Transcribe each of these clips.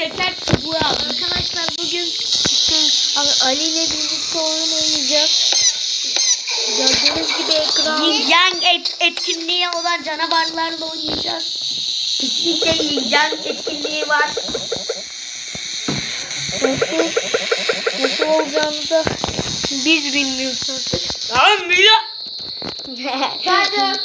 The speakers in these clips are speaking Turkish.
teker çubuğu aldım. Arkadaşlar bugün Ali ile birlikte oyun oynayacağız. Gördüğünüz gibi ekran. Yin Yang et, etkinliği olan canavarlarla oynayacağız. Kesinlikle Yin Yang etkinliği var. Nasıl, nasıl olacağını da biz bilmiyoruz artık. Tamam. Zaten.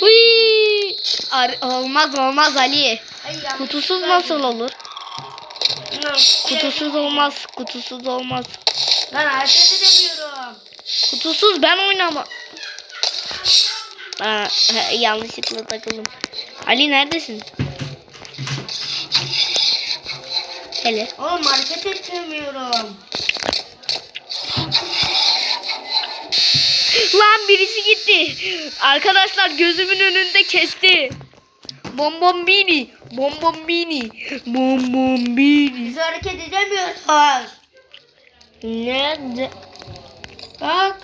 Hıy! Ar- olmaz olmaz Ali. Kutusuz nasıl olur? Kutusuz olmaz. Kutusuz olmaz. Ben hareket edemiyorum. Kutusuz ben oynama. Aa, yanlışlıkla takıldım. Ali neredesin? Hele. Oğlum hareket edemiyorum. Lan birisi gitti. Arkadaşlar gözümün önünde kesti. Bombombini. Bombombini. Bombombini. Biz hareket edemiyoruz. Nerede? Bak.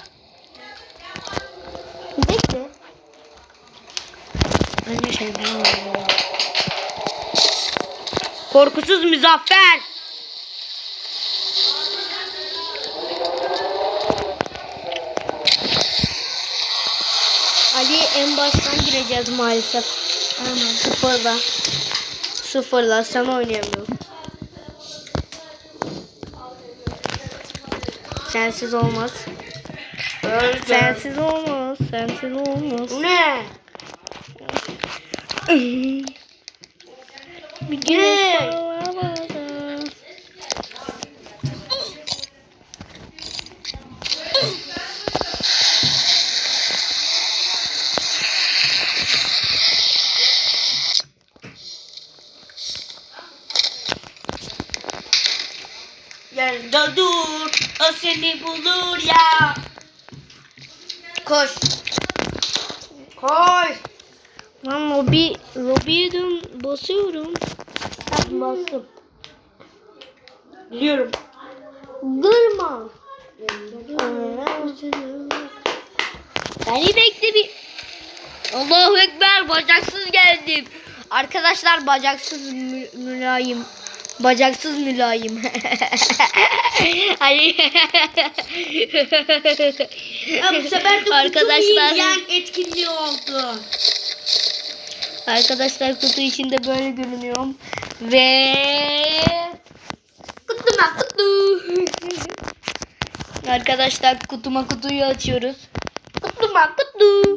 Bekle. Önce şey Korkusuz müzaffer. Ali en baştan gireceğiz maalesef. Aynen. Sıfırda. Sıfırda sen oynayamıyorsun. Sensiz olmaz. Sensiz olmaz. Sensiz olmaz. Ne? Bir güneş Ne? doğamadı. Yanında dur. O seni bulur ya. Koş. Koş. Lan lobi, lobiye dön bastım. Biliyorum. Durma. Beni bekle bir. Allahu Ekber bacaksız geldim. Arkadaşlar bacaksız mü- mülayim. Bacaksız mülayim. Ya bu sefer de Arkadaşlar- etkinliği oldu. Arkadaşlar kutu içinde böyle görünüyor. Ve Kutuma kutu. arkadaşlar kutuma kutuyu açıyoruz. Kutuma kutu.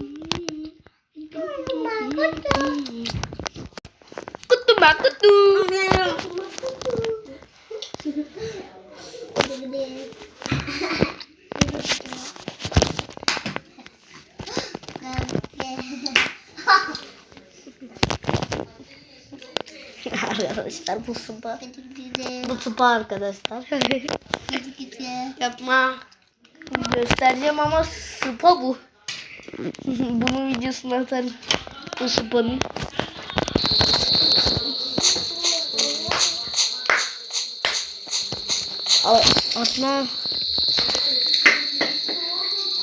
Kutuma kutu. Arkadaşlar bu sıpa. Bu sıpa arkadaşlar. Yapma. Göstereceğim ama sıpa bu. Bunun videosunu atarım. Bu sıpanın. Al- Atma.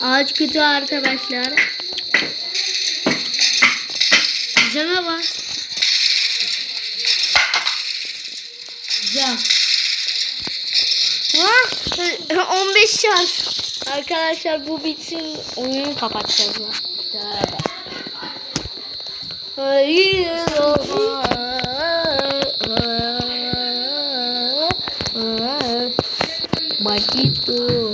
Ağaç kötü arkadaşlar. Canavar. Güzel. Ha, 15 şans. Arkadaşlar bu bitsin oyunu kapatacağız. Hayır olmaz. Bakito.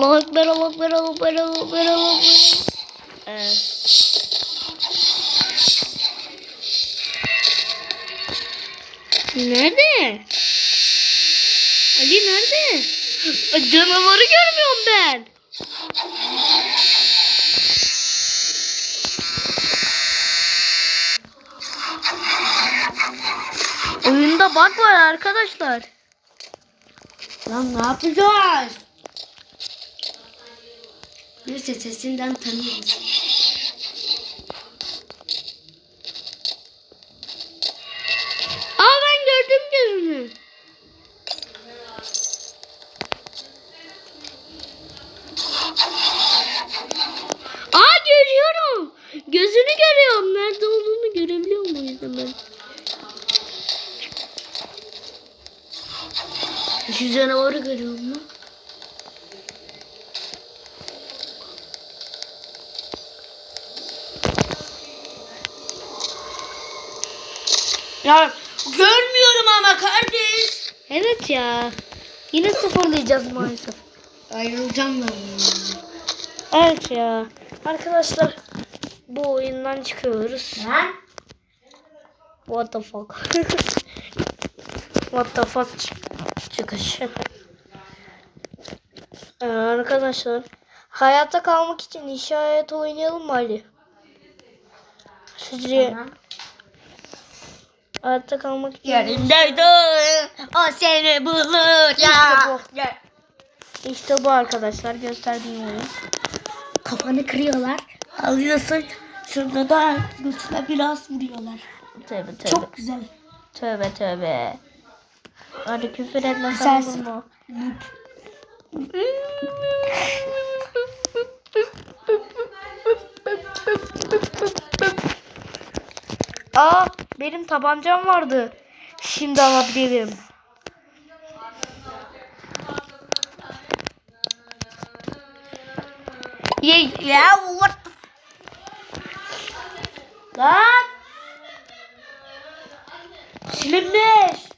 Allah ekber, Allah ekber, Allah ekber, Allah ekber, Allah ekber. Nerede? Ali nerede? Canavarı görmüyorum ben. Oyunda bug var arkadaşlar. Lan ne yapacağız? Neyse sesinden tanıyorum. Aa ben gördüm gözünü. Aa görüyorum. Gözünü görüyorum. Nerede olduğunu görebiliyorum o yüzden ben. Şu canavarı görüyor? Ya görmüyorum ama kardeş. Evet ya. Yine sıfırlayacağız maalesef. Ayrılacağım ben. Evet ya. Arkadaşlar bu oyundan çıkıyoruz. Lan. What the fuck? What the fuck çık- çıkış. Ee, arkadaşlar hayatta kalmak için işaret oynayalım mı Ali? Sizce Tamam. Hayatta kalmak Yerinde dur. O seni bulur ya. İşte İşte bu arkadaşlar gösterdiğim oyun. Kafanı kırıyorlar. Alıyorsun. Şurada da götüne biraz vuruyorlar. Tövbe tövbe. Çok güzel. Tövbe tövbe. Hadi küfür etme sen Aa benim tabancam vardı. Şimdi alabilirim. Yey Ya what. Lan. Silinmiş.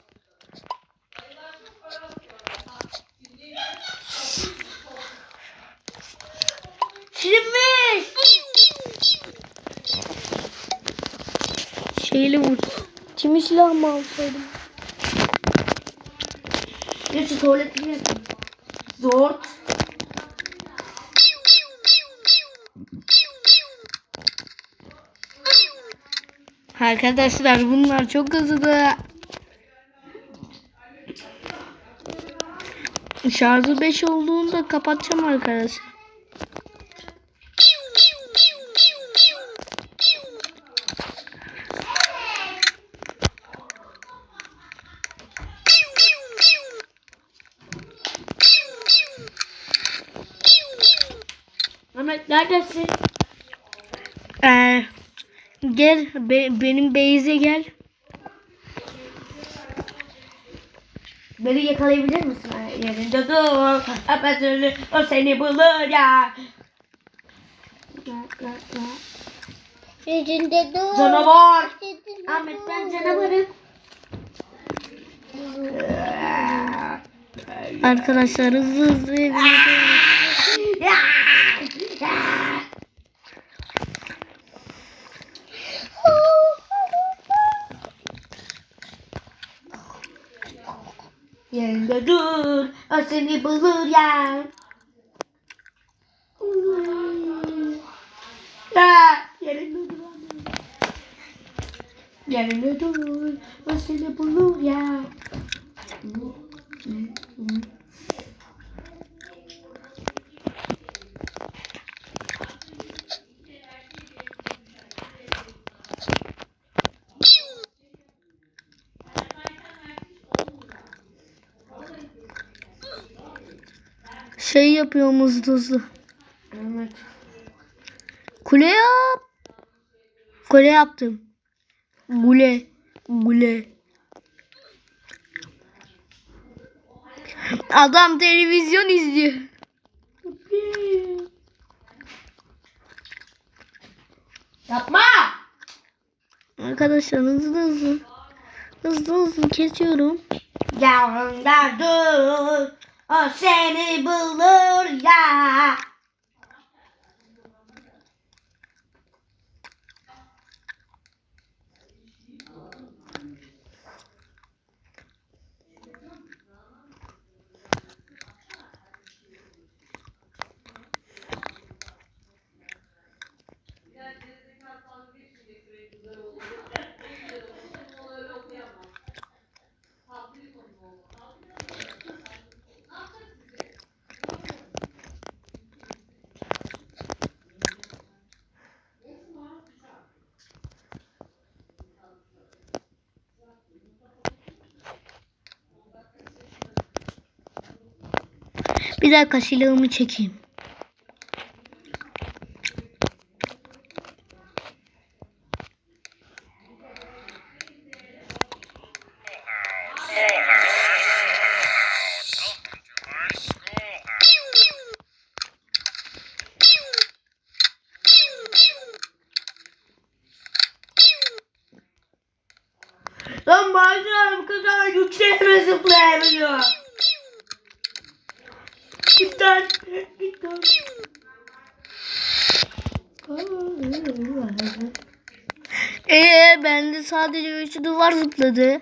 Şeyle vur. Kimi silah mı alsaydım? Gerçi tuvaletini yapayım. Zor. Arkadaşlar bunlar çok hızlı. Şarjı 5 olduğunda kapatacağım arkadaşlar. Mehmet neredesin? Ee, gel be- benim base'e gel. Beni yakalayabilir misin? Yerinde dur. Öpesini o seni bulur ya. Yüzünde dur. Canavar. Ahmet ben canavarım. Arkadaşlar hızlı hızlı evimize Ya! Ya! Yerinde dur, o seni bulur ya. Ya, yerinde dur. Yerinde dur, o seni bulur ya. Şey yapıyorum hızlı. Evet. Kule yap. Kule yaptım. Kule. Kule. Adam televizyon izliyor. Yapma! Arkadaşlar hızlı hızlı. Hızlı hızlı kesiyorum. Yanında dur, o seni bulur ya. Bir dakika silahımı çekeyim. Lan bazıları bu kadar yükseğe zıplayamıyor zıplayabiliyor? Git lan. Git lan. Ee bende sadece 3 duvar zıpladı.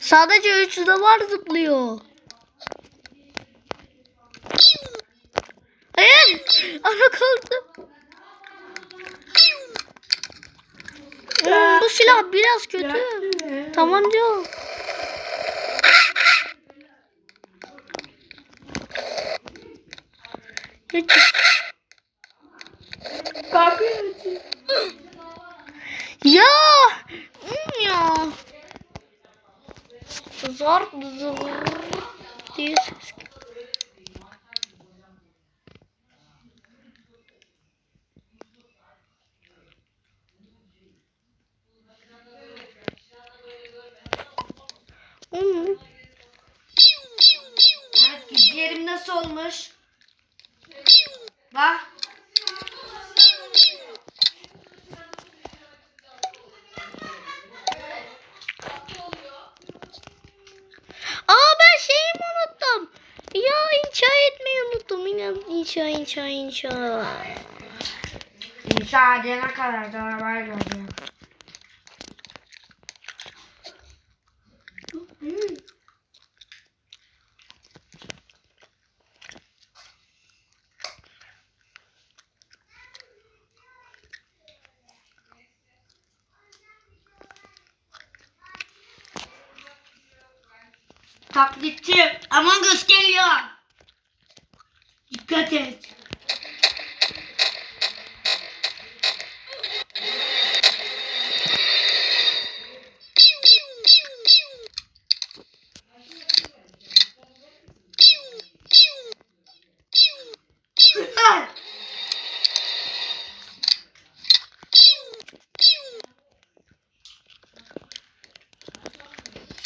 Sadece 3 duvar zıplıyor. Hayır. Ana kaldı. Bu silah biraz kötü. Tamam diyor. Kapıyı açın. Ya. ya. Zor zor diye ses geliyor. Hmm. Evet, gizli yerim nasıl olmuş? Bak. Aa ben şeyimi unuttum. Ya inşa etmeyi unuttum. İnan inşa inşa inşa. İnşa edene kadar da arabayla geleceğim. Taklitçi aman kız geliyor. Dikkat et.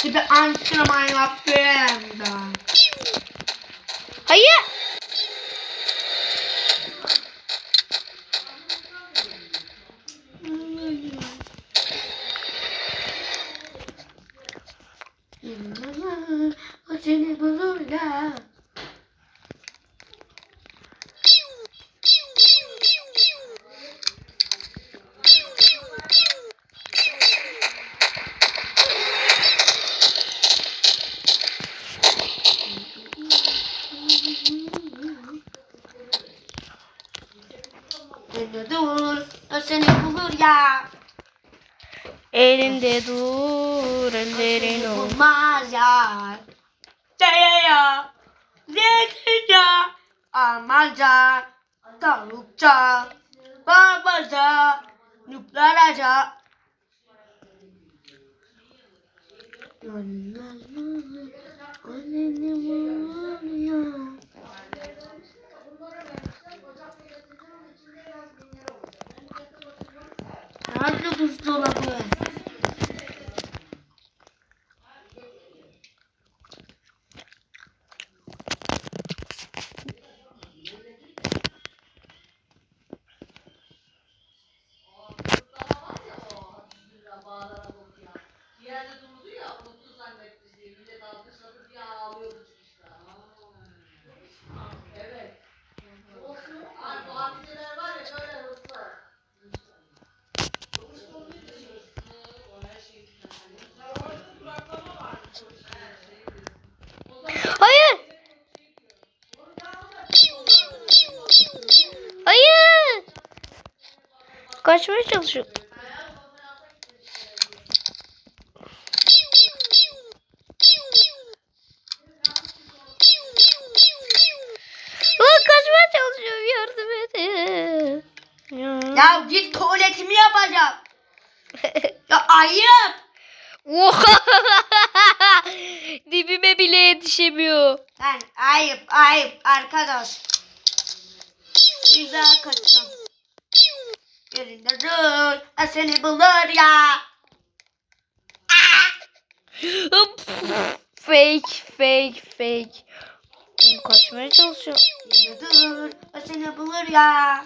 Şimdi antrenman yaptım da. Hayır. O seni bulur da. Seni dur, o seni bulur ya. Elinde dur ellerin ol. Bulmaz ya. Değiyor. Zeytinca. Almanca. Tavukça. Barbaza. Nüplaraca. Nerede buzdolabı? Hayır. Hayır. Kaçmaya çalışıyor. Aa, kaçmaya çalışıyorum yardım edin. Ya. Ya git tuvaletimi yapacağım. Ya ayıp. Oha! Dibime bile yetişemiyor. Lan ayıp ayıp arkadaş. Güzel kaçacağım. Yerinde dur. Seni bulur ya. Fake, fake, fake. Kaçmaya çalışıyor. Yerinde dur. Seni bulur ya.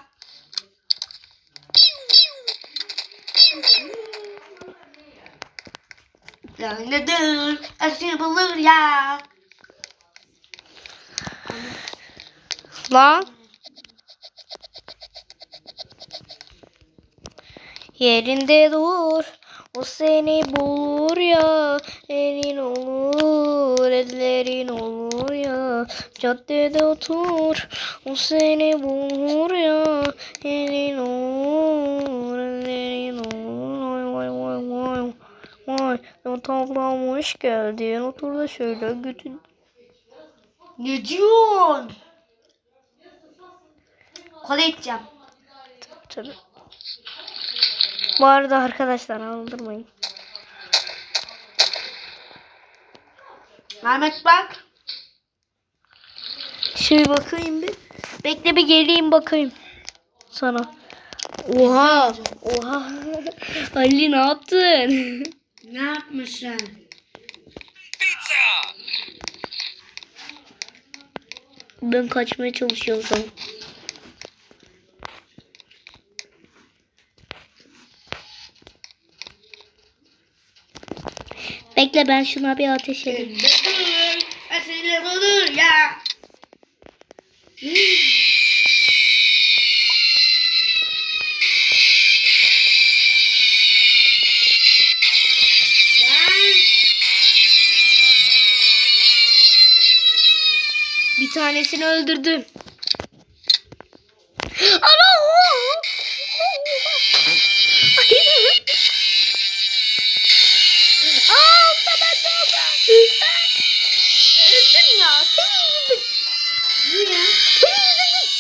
Yayladır, aşı bulur ya. Lan. Yerinde dur. O seni bulur ya. Elin olur, ellerin olur ya. Caddede otur. O seni bulur ya. Elin olur, ellerin olur. Tablam hoş geldin. Otur da şöyle götür. Ne diyorsun? Kola içeceğim. Tabii. Bu arada arkadaşlar aldırmayın. Mehmet bak. Şöyle bakayım bir. Bekle bir geleyim bakayım. Sana. Oha. Oha. Ali ne yaptın? Ne yapmışsın? Ben kaçmaya çalışıyorum. Bekle ben şuna bir ateş edeyim. Aşı bulur ya. tanesini öldürdüm. Ana! Aa, tamam, tamam. Öldüm ya. Senin yüzün. Niye? Senin yüzün değil.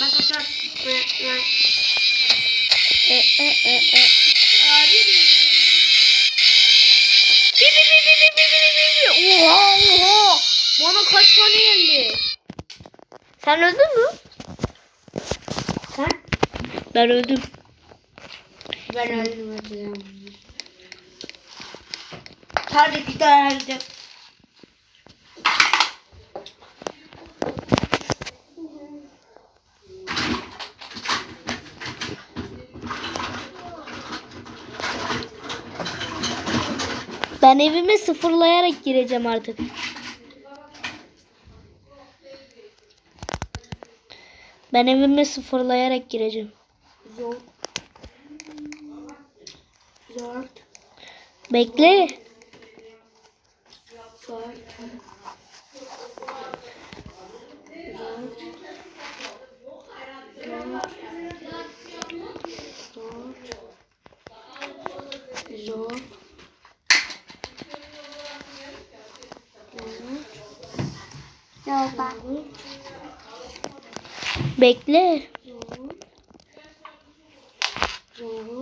Bak atar. E, e, e, e. Oha oha. Bana kaç tane geldi? Sen öldün mü? Sen? Ben öldüm. Ben öldüm atacağım. Tabii ki de öldüm. Ben evime sıfırlayarak gireceğim artık. Ben evime sıfırlayarak gireceğim. Zor. Zor. Bekle. Zor. Zor. Zor. bak. Bekle. Doğru. Doğru.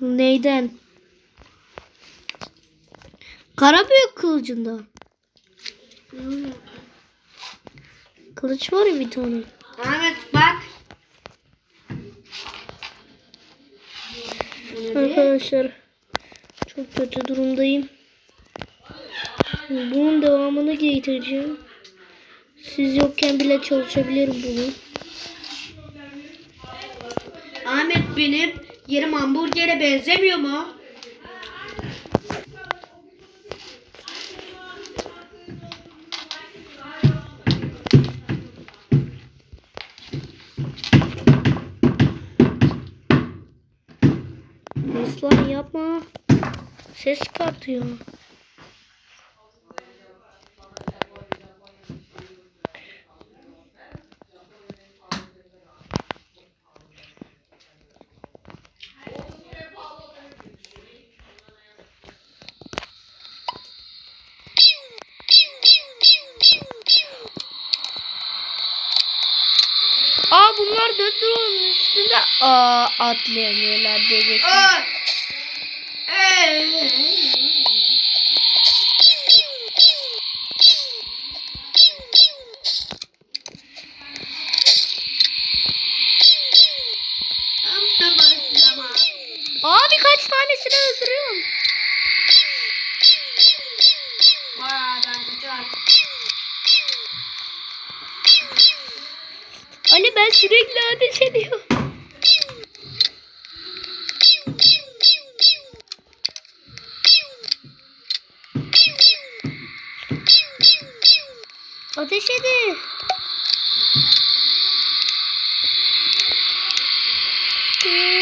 Neyden? Kara büyük kılıcında. Kılıç var ya bir tane. Ahmet bak. Arkadaşlar çok kötü durumdayım. Bunun devamını getireceğim. Siz yokken bile çalışabilirim bunu. Ahmet benim Yerim hamburgere benzemiyor mu? Aslan yapma. Ses çıkartıyor. Bunlar dört duvarın üstünde aa atlayamıyorlar diyecek. Aa birkaç tanesini öldürüyorum. Ben sürekli ateş ediyorum. Ateş edin. Yes.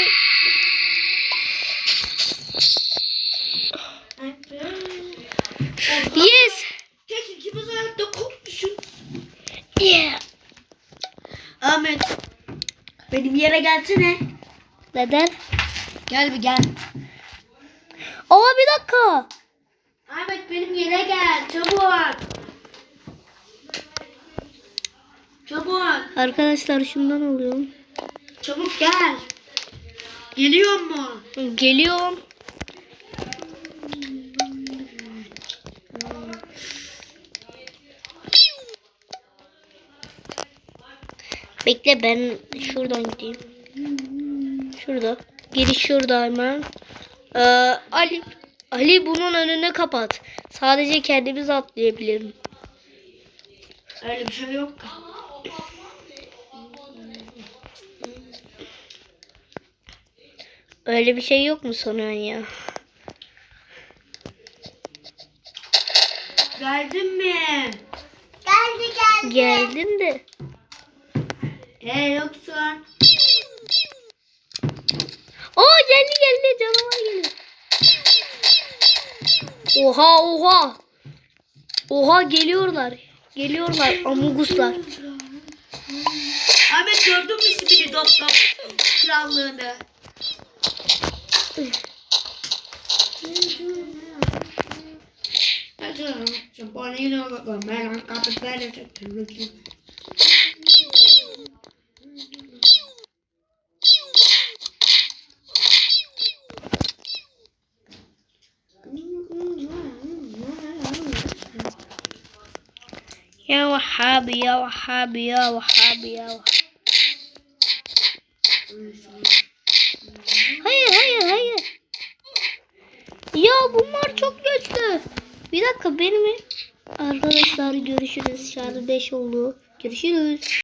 Gelsene. Neden? Gel bir gel. Aa bir dakika. Ahmet benim yere gel. Çabuk. Çabuk. Arkadaşlar şundan alıyorum. Çabuk gel. Geliyor mu? Geliyorum. Bekle ben şuradan gideyim. Şurada. Giriş şurada hemen. Ee, Ali Ali bunun önünü kapat. Sadece kendimiz atlayabilirim. Öyle bir şey yok. Öyle bir şey yok mu sanıyorsun ya? Geldin mi? Geldi geldi. Geldim de. He yoksa. Aa geldi geldi canavar geliyor. Oha oha. Oha geliyorlar. Geliyorlar amuguslar. Ahmet gördün mü ismini Dop Dop krallığını? Ya Vahhabi ya Vahhabi ya Vahhabi ya. Hayır hayır hayır. Ya bunlar çok güçlü. Bir dakika benim arkadaşlar görüşürüz. Şarjı 5 oldu. Görüşürüz.